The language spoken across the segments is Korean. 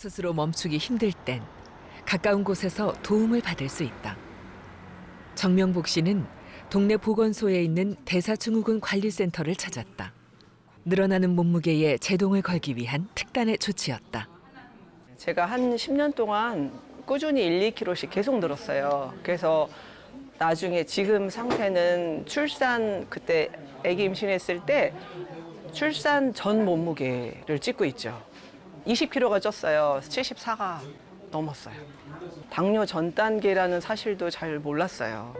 스스로 멈추기 힘들 땐 가까운 곳에서 도움을 받을 수 있다. 정명복 씨는 동네 보건소에 있는 대사증후군 관리센터를 찾았다. 늘어나는 몸무게에 제동을 걸기 위한 특단의 조치였다. 제가 한 10년 동안 꾸준히 1, 2kg씩 계속 늘었어요. 그래서 나중에 지금 상태는 출산 그때 아기 임신했을 때 출산 전 몸무게를 찍고 있죠. 20kg가 쪘어요. 74가 넘었어요. 당뇨 전 단계라는 사실도 잘 몰랐어요.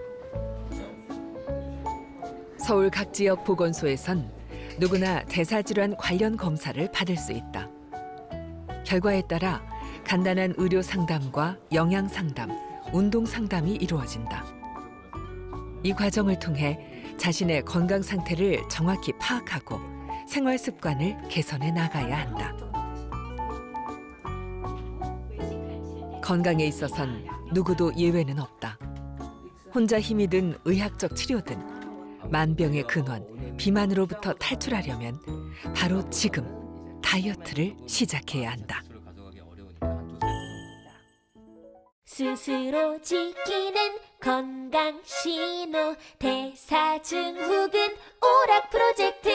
서울 각 지역 보건소에선 누구나 대사질환 관련 검사를 받을 수 있다. 결과에 따라 간단한 의료 상담과 영양 상담, 운동 상담이 이루어진다. 이 과정을 통해 자신의 건강 상태를 정확히 파악하고 생활 습관을 개선해 나가야 한다. 건강에 있어선 누구도 예외는 없다. 혼자 힘이 든 의학적 치료든 만병의 근원 비만으로부터 탈출하려면 바로 지금 다이어트를 시작해야 한다. 스스로 지키는 건강 신호 대사증후군 오락 프로젝트